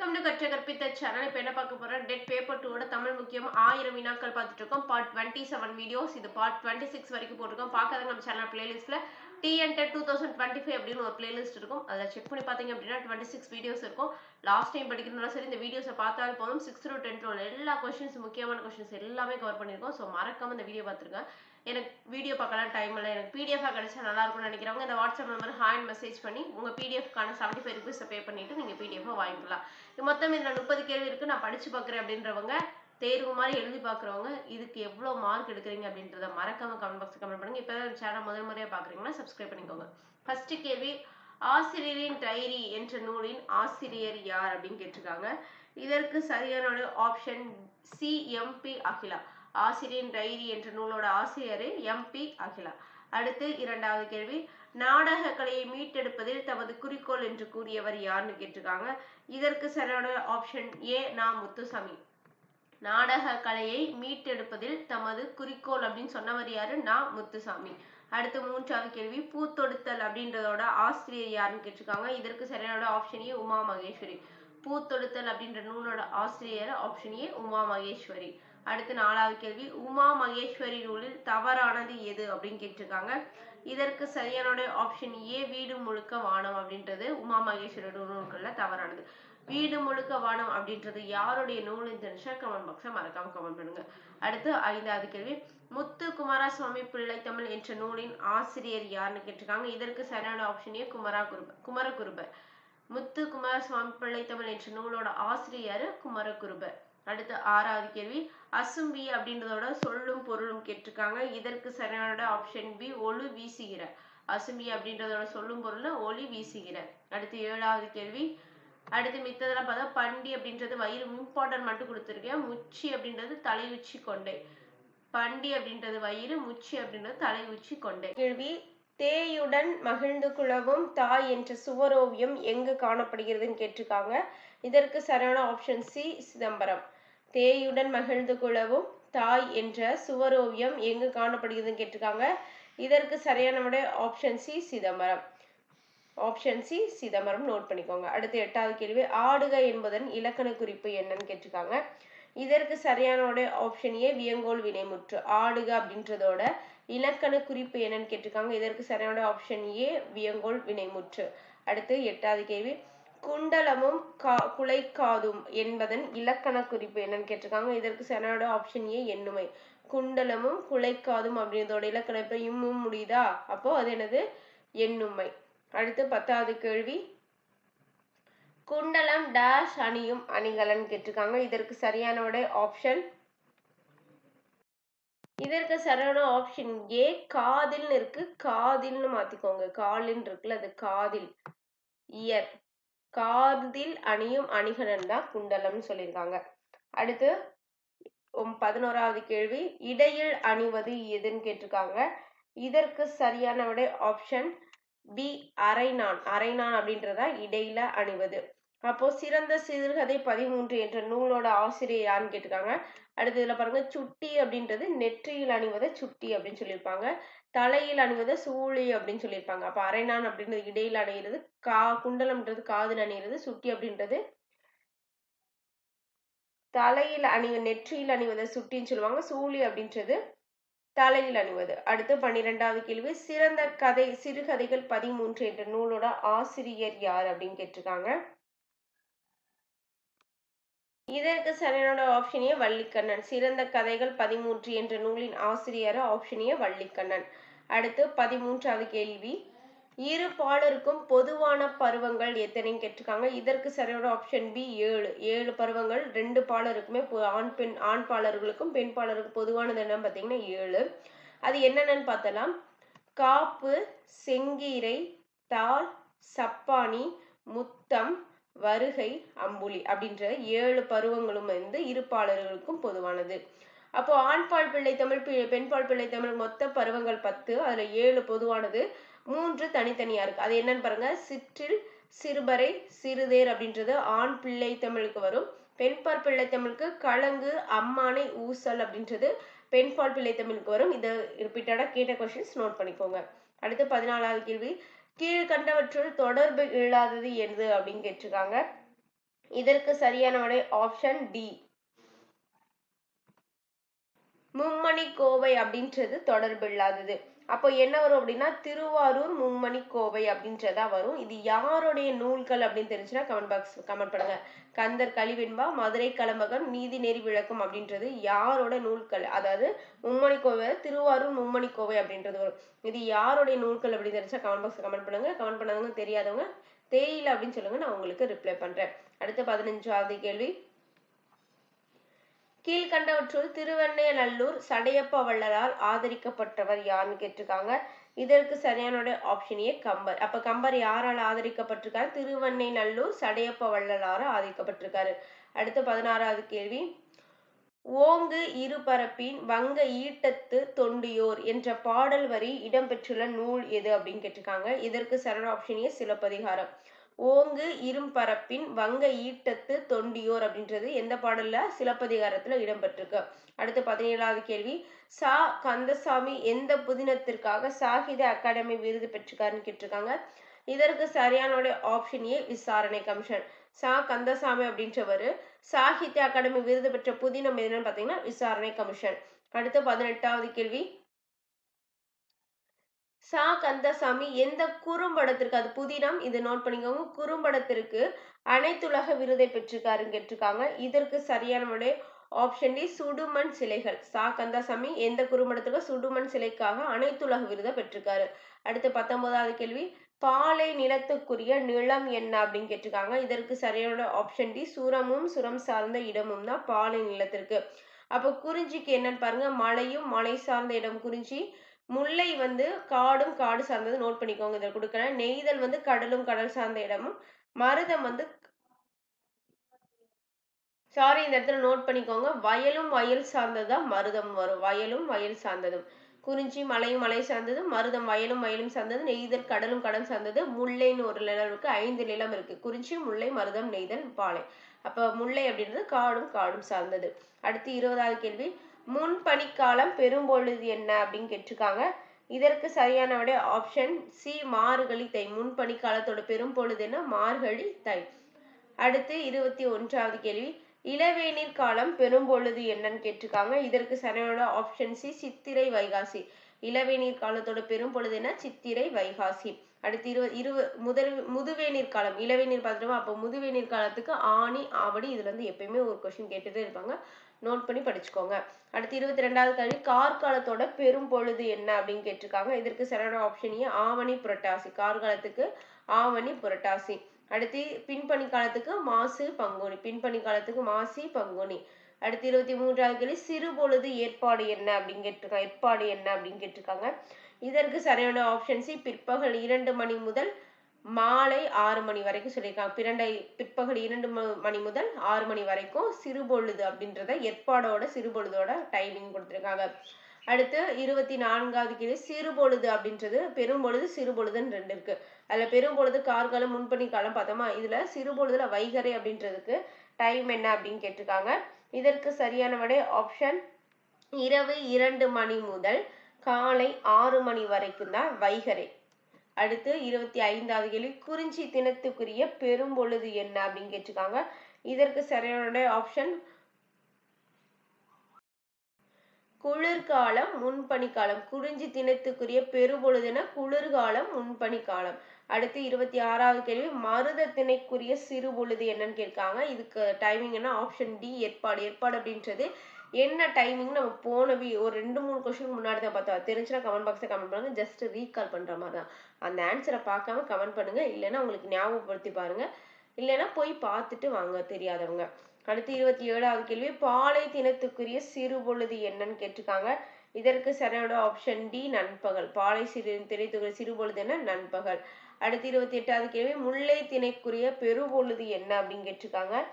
Welcome to கற்ற கற்பித்த channel இப்போ என்ன பார்க்க போறோம்? டெட் பேப்பர் டூவோட தமிழ் முக்கியம். ஆயிரம் வினாக்கள் பார்த்துட்டு இருக்கோம். பார்ட் டுவெண்ட்டி செவன் வீடியோஸ் இது பார்ட் டுவெண்ட்டி சிக்ஸ் வரைக்கும் போட்டிருக்கோம். பார்க்காத நம்ம channel TN TET two thousand twenty five அப்படின்னு ஒரு பிளேலிஸ்ட் இருக்கும். அதில் செக் பண்ணி பார்த்தீங்க அப்படின்னா டுவெண்ட்டி சிக்ஸ் வீடியோஸ் இருக்கும். லாஸ்ட் டைம் படிக்கிறதுனால சரி இந்த வீடியோஸை பார்த்தாலும் போதும். சிக்ஸ் டு டென்த் உள்ள எல்லா கொஸ்டின்ஸ் முக்கியமான கொஸ்டின்ஸ் எல்லாமே கவர் பண்ணியிருக்கோம். ஸோ மறக்காம இந்த வீடியோ பார்த்துருங்க. எனக்கு வீடியோ பார்க்கலாம் டைம் இல்லை. எனக்கு பிடிஎஃபாக கிடைச்சா நல்லா இருக்கும்னு நினைக்கிறவங்க இந்த வாட்ஸ்அப் நம்பர் ஹாண்ட் மெசேஜ் பண்ணி உங்கள் பிடிஎஃப்கான செவன்ட்டி ஃபைவ் ருபீஸை பே பண்ணிட்டு நீங்கள் பிடிஎஃபாக வாங்கிக்கலாம். இது மொத்தம் இதில் முப்பது கேள்வி இருக்குது நான் படித்து பார்க்குறேன் அப்படின்றவங்க தேர்வு மாதிரி எழுதி பார்க்குறவங்க இதுக்கு எவ்வளோ மார்க் எடுக்கிறீங்க அப்படின்றத மறக்காம கமெண்ட் பாக்ஸ் கமெண்ட் பண்ணுங்க. இப்போ சேனல் முதல் முறையாக பார்க்குறீங்கன்னா சப்ஸ்கிரைப் பண்ணிக்கோங்க. ஃபர்ஸ்ட் கேள்வி ஆசிரியரின் டைரி என்ற நூலின் ஆசிரியர் யார் அப்படின்னு கேட்டிருக்காங்க. இதற்கு சரியான ஆப்ஷன் சி எம்பி அகிலா. ஆசிரியரின் டைரி என்ற நூலோட ஆசிரியர் எம்பி அகிலா. அடுத்து இரண்டாவது கேள்வி நாடக கலையை மீட்டெடுப்பதில் தமது குறிக்கோள் என்று கூறியவர் யாருன்னு கேட்டிருக்காங்க. இதற்கு சரியான ஆப்ஷன் ஏ நா முத்துசாமி. நாடக கலையை மீட்டெடுப்பதில் தமது குறிக்கோள் அப்படின்னு சொன்னவர் யாரு? நா. முத்துசாமி. அடுத்து மூன்றாவது கேள்வி பூத்தொடுத்தல் அப்படின்றதோட ஆசிரியர் யாருன்னு கேட்டிருக்காங்க. இதற்கு சரியான ஆப்ஷன் ஏ உமா மகேஸ்வரி. பூத்தொடுத்தல் அப்படின்ற நூலோட ஆசிரியர் ஆப்ஷன் ஏ உமா மகேஸ்வரி. அடுத்து நாலாவது கேள்வி உமா மகேஸ்வரி நூலில் தவறானது எது அப்படின்னு கேட்டிருக்காங்க. இதற்கு சரியான ஆப்ஷன் ஏ வீடு முழுக்க வானம் அப்படின்றது உமா மகேஸ்வரி நூல்களில் தவறானது. வீடு முழுக்க வானம் அப்படின்றது யாருடைய நூல்னு தெரிஞ்சா கமெண்ட் பாக்ஸை மறக்காம கமெண்ட் பண்ணுங்க. அடுத்து ஐந்தாவது கேள்வி. முத்து குமாரசுவாமி பிள்ளை தமிழ் என்ற நூலின் ஆசிரியர் யாருன்னு கேட்டிருக்காங்க. இதற்கு சரியான ஆப்ஷன் ஏ குமரா குருப குமரகுருபர். முத்து குமாரசுவாமி பிள்ளை தமிழ் என்ற நூலோட ஆசிரியர் குமரகுருபர். அடுத்து ஆறாவது கேள்வி. அசும்பி அப்படின்றதோட சொல்லும் பொருளும் கேட்டிருக்காங்க. இதற்கு சரியான ஆப்ஷன் பி ஒளி வீசுகிற. அசும்பி அப்படின்றதோட சொல்லும் பொருள் ஒளி வீசுகிற. அடுத்து ஏழாவது கேள்வி. அடுத்து மித்ததெல்லாம் பார்த்தா பண்டி அப்படின்றது வயிறு இம்பார்ட்டன்ட் மட்டும் கொடுத்துருக்கேன். முச்சி அப்படின்றது தலை உச்சி கொண்டை. பண்டி அப்படின்றது வயிறு முச்சி அப்படின்றது தலை உச்சி கொண்டை. கேள்வி தேயுடன் மகிழ்ந்து குழவும் தாய் என்ற சுவரோவியம் எங்கு காணப்படுகிறதுன்னு கேட்டிருக்காங்க. இதற்கு சரியான ஆப்ஷன் சி சிதம்பரம். தேயுடன் மகிழ்ந்து குழவும் தாய் என்ற சுவரோவியம் எங்கு காணப்படுகிறதுன்னு கேட்டிருக்காங்க. இதற்கு சரியான விட option C Chidambaram. Option C Chidambaram note பண்ணிக்கோங்க. அடுத்து எட்டாவது கேள்வி ஆடுக என்பதன் இலக்கண குறிப்பு என்னன்னு கேட்டிருக்காங்க. இதற்கு சரியான ஆப்ஷன் ஏ வியங்கோல் வினைமுற்று. ஆடுக அப்படின்றதோட இலக்கண குறிப்பு என்னன்னு கேட்டிருக்காங்க. இதற்கு சரியான ஆப்ஷன் ஏ வியங்கோல் வினைமுற்று. அடுத்து எட்டாவது கேள்வி குண்டலமும் கா குலைக்காதும் என்பதன் இலக்கண குறிப்பு என்னன்னு கேட்டிருக்காங்க. இதற்கு சரியான ஆப்ஷன் ஏ எண்ணுமை. குண்டலமும் குலைக்காதும் அப்படின்றதோட இலக்கணம் இப்போ இம்மும் முடியுதா? அப்போ அது என்னது? எண்ணுமை. அடுத்து பத்தாவது கேள்வி. குண்டலம் டேஷ் அணியும் அணிகலன் கேட்டிருக்காங்க. இதற்கு சரியான ஆப்ஷன் இதற்கு சரியான ஆப்ஷன் ஏ காதில்னு இருக்கு காதில்னு மாத்திக்கோங்க. காலின் இருக்குல்ல அது காதில். இயர் காதில் அணியும் அணிகலன் தான் குண்டலம்னு சொல்லியிருக்காங்க. அடுத்து பதினோராவது கேள்வி. இடையில் அணிவது எதுன்னு கேட்டிருக்காங்க. இதற்கு சரியான விட ஆப்ஷன் பி அரைநான் அரைநான் அப்படின்றதா இடையில அணிவது. அப்போ சிறந்த சிறுகதை பதிமூன்று என்ற நூலோட ஆசிரியர் யாருன்னு கேட்டிருக்காங்க. அடுத்து இதுல பாருங்க சுட்டி அப்படின்றது நெற்றியில் அணிவதை சுட்டி அப்படின்னு சொல்லியிருப்பாங்க. தலையில் அணிவதை சூழி அப்படின்னு சொல்லியிருப்பாங்க. அப்ப அரைநான் அப்படின்றது இடையில் அணிகிறது கா குண்டலம்ன்றது காதில் அணிகிறது சுட்டி அப்படின்றது. தலையில் அணிவ நெற்றியில் அணிவதை சுட்டின்னு சொல்லுவாங்க. சூழி அப்படின்றது தலையில் அணிவது. அடுத்து பன்னிரெண்டாவது கேள்வி சிறந்த கதை சிறுகதைகள் பதிமூன்று என்ற நூலோட ஆசிரியர் யார் அப்படின்னு கேட்டிருக்காங்க. இதற்கு சரியான ஆப்ஷனே வள்ளிக்கண்ணன். சிறந்த கதைகள் பதிமூன்று என்ற நூலின் ஆசிரியர் ஆப்ஷனே வள்ளிக்கண்ணன். அடுத்து பதிமூன்றாவது கேள்வி இரு பாலருக்கும் பொதுவான பருவங்கள் எத்தனைன்னு கேட்டிருக்காங்க. இதற்கு சரியான ஆப்ஷன் பி ஏழு. ஏழு பருவங்கள் ரெண்டு பாலருக்குமே ஆண் பெண் ஆண் பாலர்களுக்கும் பெண் பாலருக்கும் பொதுவானது என்னன்னு பார்த்தீங்கன்னா ஏழு. அது என்னென்னு பார்த்தலாம். காப்பு செங்கீரை தாள் சப்பானி முத்தம் வருகை அம்புலி அப்படின்ற ஏழு பருவங்களும் வந்து இருப்பாளர்களுக்கும் பொதுவானது. அப்போ ஆண்பால் பிள்ளை தமிழ் பெண்பால் பிள்ளை தமிழ் மொத்த பருவங்கள் பத்து. அதுல ஏழு பொதுவானது. மூன்று தனித்தனியா இருக்கு. அது என்னன்னு பாருங்க. சிற்றில் சிறுபறை சிறுதேர் அப்படின்றது ஆண் பிள்ளை தமிழுக்கு வரும். பெண்பால் பிள்ளை தமிழுக்கு கலங்கு அம்மானை ஊசல் அப்படின்றது பெண்பால் பிள்ளை தமிழுக்கு வரும். இதை ரிப்பீட்டடா கேட்ட கொஸ்டின்ஸ் நோட் பண்ணிக்கோங்க. அடுத்து பதினாலாவது கேள்வி. கீழ்கண்டவற்றுள் தொடர்பு இல்லாதது எது அப்படின்னு கேட்டிருக்காங்க. இதற்கு சரியான விடை ஆப்ஷன் டி மும்மணி கோவை அப்படின்றது தொடர்பு இல்லாதது. அப்போ என்ன வரும் அப்படின்னா திருவாரூர் மும்மணி கோவை அப்படின்றதா வரும். இது யாருடைய நூல்கள் அப்படின்னு தெரிஞ்சுன்னா கமெண்ட் பாக்ஸ் கமெண்ட் பண்ணுங்க. கந்தர் கலிவெண்பா மதுரை கலம்பகம் நீதி நெறி விளக்கம் அப்படின்றது யாரோட நூல்கள்? அதாவது மும்மணி கோவை திருவாரூர் மும்மணி கோவை அப்படின்றது வரும். இது யாருடைய நூல்கள் அப்படின்னு தெரிஞ்சா கமெண்ட் பாக்ஸ் கமெண்ட் பண்ணுங்க. கமெண்ட் பண்ணாதவங்க தெரியாதவங்க தெரியல அப்படின்னு சொல்லுங்க நான் உங்களுக்கு ரிப்ளை பண்றேன். அடுத்த பதினஞ்சாவது கேள்வி. கீழ்கண்டவற்றுள் திருவெண்ணையநல்லூர் சடையப்ப வள்ளலால் ஆதரிக்கப்பட்டவர் யாருன்னு கேட்டிருக்காங்க. இதற்கு சரியான ஆப்ஷன் ஏ கம்பர். அப்ப கம்பர் யாரால் ஆதரிக்கப்பட்டிருக்காரு? திருவெண்ணைநல்லூர் சடையப்ப வள்ளலார ஆதரிக்கப்பட்டிருக்காரு. அடுத்த பதினாறாவது கேள்வி. ஓங்கு இருபரப்பின் வங்க ஈட்டத்து தொண்டியோர் என்ற பாடல் வரி இடம்பெற்றுள்ள நூல் எது அப்படின்னு கேட்டிருக்காங்க. இதற்கு சரண ஆப்ஷன் ஏ சிலப்பதிகாரம். ஓங்கு இரும்பரப்பின் வங்க ஈட்டத்து தொண்டியோர் அப்படின்றது எந்த பாடல்ல? சிலப்பதிகாரத்துல இடம்பெற்றிருக்கு. அடுத்து பதினேழாவது கேள்வி. சா கந்தசாமி எந்த புதினத்திற்காக சாகித்ய அகாடமி விருது பெற்றிருக்காருன்னு கேட்டிருக்காங்க. இதற்கு சரியான ஆப்ஷன் ஏ விசாரணை கமிஷன். சா கந்தசாமி அப்படின்றவர் சாகித்ய அகாடமி விருது பெற்ற புதினம் எதுன்னு பார்த்தீங்கன்னா விசாரணை கமிஷன். அடுத்து பதினெட்டாவது கேள்வி. சா கந்தசாமி எந்த குறும்படத்திற்கு அது புதினம் இது நோட் பண்ணிக்கோங்க. குறும்படத்திற்கு அனைத்துலக விருதை பெற்றிருக்காருன்னு கேட்டிருக்காங்க இதற்கு சரியான விடை ஆப்ஷன் டி சுடுமண் சிலைகள். சா கந்தசாமி எந்த குறும்படத்துக்கு சுடுமண் சிலைக்காக அனைத்துலக விருதை பெற்றிருக்காரு. அடுத்து பத்தொன்பதாவது கேள்வி பாலை நிலத்துக்குரிய நிலம் என்ன அப்படின்னு கேட்டிருக்காங்க. இதற்கு சரியான ஆப்ஷன் டி சுரமும் சுரம் சார்ந்த இடமும் தான் பாலை நிலத்திற்கு. அப்போ குறிஞ்சிக்கு என்னன்னு பாருங்க. மலையும் மலை சார்ந்த இடம் குறிஞ்சி. முல்லை வந்து காடும் காடு சார்ந்தது நோட் பண்ணிக்கோங்க இதில் கொடுக்குறேன். நெய்தல் வந்து கடலும் கடல் சார்ந்த இடமும் மருதம் வந்து சாரி இந்த இடத்துல நோட் பண்ணிக்கோங்க. வயலும் வயல் சார்ந்ததுதான் மருதம் வரும். வயலும் வயல் சார்ந்ததும். குறிஞ்சி மலையும் மலை சார்ந்தது மருதம் வயலும் வயலும் சார்ந்தது நெய்தல் கடலும் கடல் சார்ந்தது முல்லைன்னு ஒரு நிலம் இருக்கு ஐந்து நிலம் இருக்கு. குறிஞ்சி முல்லை மருதம் நெய்தல் பாலை. அப்ப முல்லை அப்படின்றது காடும் காடும் சார்ந்தது. அடுத்து இருபதாவது கேள்வி. முன்பனிக்காலம் பெரும்பொழுது என்ன அப்படின்னு கேட்டிருக்காங்க. இதற்கு சரியான விட ஆப்ஷன் சி மார்கழி தை. முன்பனிக்காலத்தோட பெரும்பொழுது என்ன? மார்கழி தை. அடுத்து இருபத்தி ஒன்றாவது கேள்வி. இளவேநீர் காலம் பெரும்பொழுது என்னன்னு கேட்டிருக்காங்க. இதற்கு சரியான ஆப்ஷன் சி சித்திரை வைகாசி. இளவேநீர் காலத்தோட பெரும்பொழுது என்ன? சித்திரை வைகாசி. அடுத்து இரு இரு முதல் முதுவேநீர் காலம். இளவேநீர் பார்த்துட்டோமா? அப்போ முதுவேநீர் காலத்துக்கு ஆணி ஆவடி இதுல இருந்து எப்பயுமே ஒரு கொஸ்டின் கேட்டுட்டே இருப்பாங்க. நோட் பண்ணி படிச்சுக்கோங்க. அடுத்து இருபத்தி ரெண்டாவது கேள்வி கார்காலத்தோட பெரும் பொழுது என்ன அப்படின்னு கேட்டிருக்காங்க. இதற்கு சரியான ஆப்ஷன் ஏ ஆவணி புரட்டாசி. கார்காலத்துக்கு ஆவணி புரட்டாசி. அடுத்து பின்பணி காலத்துக்கு மாசு பங்குனி. பின்பணி காலத்துக்கு மாசி பங்குனி. அடுத்து இருபத்தி மூன்றாவது கேள்வி சிறு பொழுது ஏற்பாடு என்ன அப்படின்னு கேட்டிருக்காங்க. ஏற்பாடு என்ன அப்படின்னு கேட்டிருக்காங்க. இதற்கு சரியான ஆப்ஷன் சி பிற்பகல் இரண்டு மணி முதல் மாலை ஆறு மணி வரைக்கும் சொல்லியிருக்காங்க. பிறண்டை பிற்பகல் இரண்டு மணி முதல் ஆறு மணி வரைக்கும் சிறுபொழுது அப்படின்றத ஏற்பாடோட சிறுபொழுதோட டைமிங் கொடுத்துருக்காங்க. அடுத்து இருபத்தி நான்காவது கேள்வி சிறுபொழுது அப்படின்றது பெரும்பொழுது சிறுபொழுதுன்னு ரெண்டு இருக்கு. அதுல பெரும்பொழுது கார்காலம் முன்பணி காலம் பார்த்தோமா? இதுல சிறுபொழுதுல வைகரை அப்படின்றதுக்கு டைம் என்ன அப்படின்னு கேட்டிருக்காங்க. இதற்கு சரியான விடை ஆப்ஷன் இரவு இரண்டு மணி முதல் காலை ஆறு மணி வரைக்கும் தான் வைகரை அடுத்து இருபத்தி ஐந்தாவது கேள்வி குறிஞ்சி தினத்துக்குரிய பெரும்பொழுது என்ன அப்படின்னு கேட்டிருக்காங்க. இதற்கு சரியான ஆப்ஷன் குளிர்காலம் முன்பனிக்காலம். குறிஞ்சி தினத்துக்குரிய பெருபொழுதுன குளிர்காலம் முன்பனிக்காலம். அடுத்து இருபத்தி ஆறாவது கேள்வி மருத திணைக்குரிய சிறு பொழுது என்னன்னு கேட்காங்க. இதுக்கு டைமிங் என்ன? ஆப்ஷன் டி ஏற்பாடு. ஏற்பாடு அப்படின்றது என்ன டைமிங் நம்ம போன வீ ஒரு ரெண்டு மூணு கொஸ்டின் முன்னாடி தான் பார்த்தோம். தெரிஞ்சுன்னா கமெண்ட் பாக்ஸில் கமெண்ட் பண்ணுங்க. ஜஸ்ட் ரீகால் பண்ற மாதிரி தான். அந்த ஆன்சரை பார்க்காம கமெண்ட் பண்ணுங்க. இல்லைன்னா உங்களுக்கு ஞாபகப்படுத்தி பாருங்க. இல்லைன்னா போய் பார்த்துட்டு வாங்க தெரியாதவங்க. அடுத்து இருபத்தி ஏழாவது கேள்வி. பாலை தினத்துக்குரிய சிறு பொழுது என்னன்னு கேட்டிருக்காங்க. இதற்கு சரியான ஆப்ஷன் டி நண்பகல். பாலை சிறு திணைத்துக்குரிய சிறு பொழுது என்ன? நண்பகல். அடுத்து இருபத்தி எட்டாவது கேள்வி. முல்லை திணைக்குரிய பெருபொழுது என்ன அப்படின்னு கேட்டிருக்காங்க.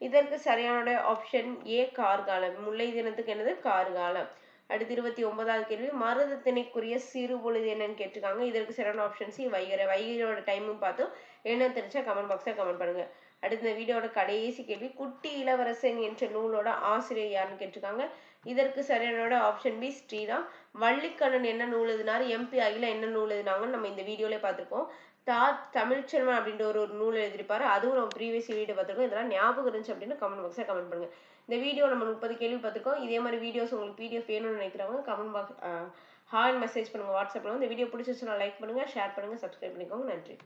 இதற்கு சரியான ஆப்ஷன் ஏ கார்காலம் முல்லை தினத்துக்கு என்னது? கார்காலம் அடுத்து இருபத்தி ஒன்பதாவது கேள்வி மருதத்தினைக்குரிய சிறு பொழுது என்னன்னு கேட்டிருக்காங்க. இதற்கு சரியான ஆப்ஷன் சி வைகரை. வைகரையோட டைமும் பார்த்தோம். என்ன தெரிஞ்சா கமெண்ட் பாக்ஸில் கமெண்ட் பண்ணுங்க. அடுத்த இந்த வீடியோட கடைசி கேள்வி. குட்டி இளவரசன் என்ற நூலோட ஆசிரியர் யாருன்னு கேட்டிருக்காங்க. இதற்கு சரியான ஆப்ஷன் பி ஸ்ரீராம். வள்ளிக்கண்ணன் என்ன நூல் எழுதினார்? எம்பி அகில என்ன நூல் எழுதினாங்கன்னு நம்ம இந்த வீடியோல பார்த்துருக்கோம் தா தமிழ்ச்செல்வன் அப்படின்ற ஒரு ஒரு நூல் எழுதியிருப்பாரு. அதுவும் நம்ம ப்ரீவியஸ் வீடியோ பார்த்துருக்கோம். இதெல்லாம் ஞாபகம் இருந்துச்சு அப்படின்னு கமெண்ட் பாக்ஸில் கமெண்ட் பண்ணுங்க. இந்த வீடியோ நம்ம முப்பது கேள்வி பார்த்துருக்கோம். இதே மாதிரி வீடியோஸ் உங்களுக்கு பிடிஎஃப் வேணும்னு நினைக்கிறவங்க கமெண்ட் பாக்ஸ் ஹாய் மெசேஜ் பண்ணுங்க வாட்ஸ்அப்பில் இந்த வீடியோ பிடிச்சிச்சுன்னா லைக் பண்ணுங்க ஷேர் பண்ணுங்க சப்ஸ்கிரைப் பண்ணிக்கோங்க. நன்றி.